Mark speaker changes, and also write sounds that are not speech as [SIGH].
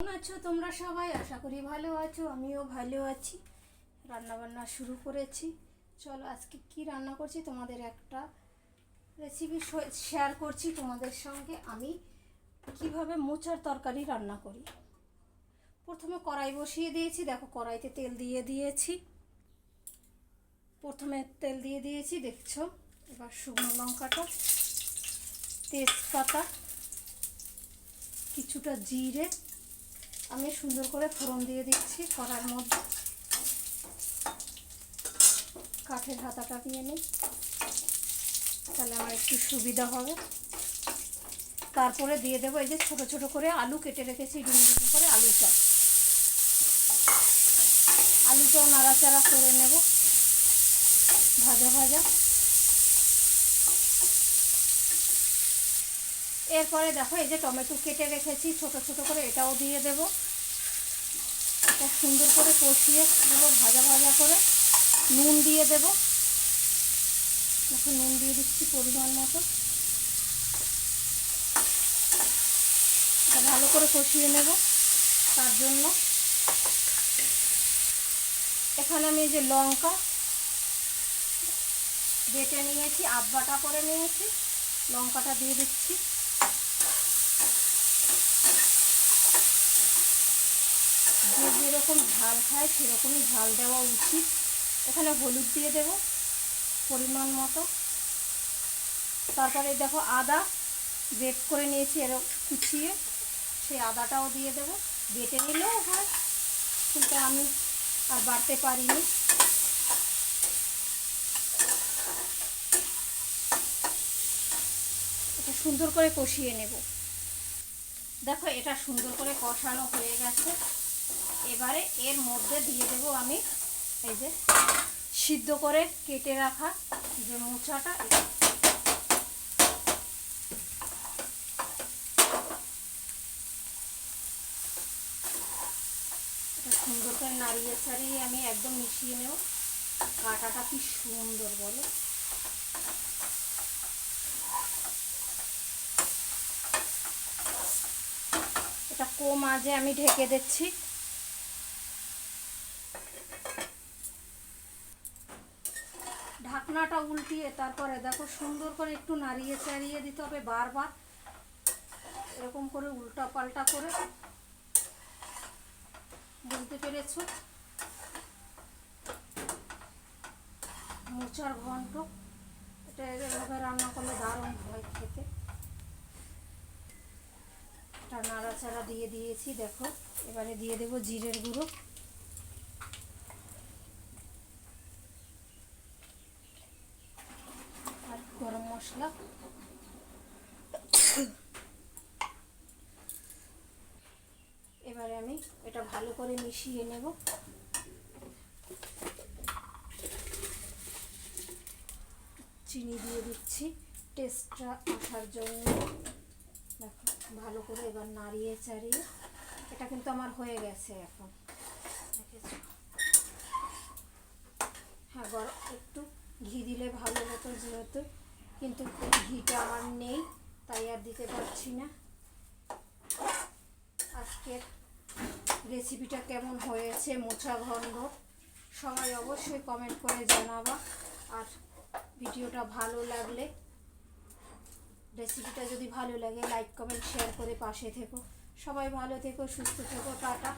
Speaker 1: আছো তোমরা সবাই? আশা করি ভালো আছো, আমিও ভালো আছি। রান্না বান্না শুরু করেছি। চলো আজকে কি রান্না করছি তোমাদের একটা রেসিপি শেয়ার করছি তোমাদের সঙ্গে। আমি কীভাবে মোচার তরকারি রান্না করি। প্রথমে কড়াই বসিয়ে দিয়েছি। দেখো, কড়াইতে তেল দিয়ে দিয়েছি। প্রথমে তেল দিয়ে দিয়েছি, দেখছ? এবার শুকনো লঙ্কাটা, তেজপাতা, কিছুটা জিরে আমি সুন্দর করে ফোড়ন দিয়ে দিচ্ছি কড়ার মধ্যে। কাঠের হাতাটা নিয়ে নিই। তাহলে আমার একটু সুবিধা হবে। তারপরে দিয়ে দেবো এই যে ছোট ছোট করে আলু কেটে রেখেছি, ডুমো ডুমো করে আলু আলুটা। আলুটাও নাড়াচাড়া করে নেব। ভাজা ভাজা। এরপরে দেখো, এই যে টমেটো কেটে রেখেছি, ছোট ছোট করে এটাও দিয়ে দেব। এটা সুন্দর করে কষিয়ে দেবো, ভাজা ভাজা করে। নুন দিয়ে দেব। দেখো, নুন দিয়ে দিচ্ছি পরিমাণ মতো। ভালো করে কষিয়ে নেব তার জন্য। এখানে আমি যে লঙ্কা বেটে নিয়েছি আধ বাটা করে নিয়েছি। লঙ্কাটা দিয়ে দিচ্ছি। যে যেরকম ঝাল খায় সেরকমই ঝাল দেওয়া উচিত। এখানে হলুদ দিয়ে দেব পরিমাণ মতো। তারপরে দেখো আদা বেট করে নিয়েছি এরকম কুচিয়ে। সেই আদাটাও দিয়ে দেব। বেটে নিলেও হয়, কিন্তু আমি আর বাড়তে পারিনি। এটা সুন্দর করে কষিয়ে নেব। দেখো এটা সুন্দর করে কষানো হয়ে গেছে। এবারে এর মধ্যে দিয়ে দেব আমি এই যে সিদ্ধ করে কেটে রাখা যে মোচাটা। সুন্দর করে নাড়িয়ে ছাড়িয়ে আমি একদম মিশিয়ে নেব। কাটাটা কি সুন্দর বলো। এটা কম আজে আমি ঢেকে দিচ্ছি। ঢাকনাটা উল্টিয়ে তারপরে দেখো সুন্দর করে একটু নাড়িয়ে চাড়িয়ে দিতে হবে বারবার। এরকম করে উল্টা পাল্টা করে। বুঝতে পেরেছ? মোচার ঘন্ট। এটা এভাবে রান্না করলে দারুণ হয় খেতে। এটা নাড়াচাড়া দিয়ে দিয়েছি, দেখো। এবারে দিয়ে দেবো জিরের গুঁড়ো আর গরম মশলা [COUGHS] এবারে আমি এটা ভালো করে মিশিয়ে নেব। চিনি দিয়ে দিচ্ছি। টেস্টটা আসার জন্য। ভালো করে এবার নাড়িয়ে চাড়িয়ে। এটা কিন্তু আমার হয়ে গেছে এখন দেখেছ হ্যাঁ গরম একটু ঘি দিলে ভালো হতো যেহেতু কিন্তু ঘিটা আমার নেই, তাই আর দিতে পারছি না। আজকের রেসিপিটা কেমন হয়েছে মোছা ঘন্ড সবাই অবশ্যই কমেন্ট করে জানাবা। আর ভিডিওটা ভালো লাগলে রেসিপিটা যদি ভালো লাগে লাইক কমেন্ট শেয়ার করে পাশে থেকো। সবাই ভালো থেকো, সুস্থ থেকো, টাটা।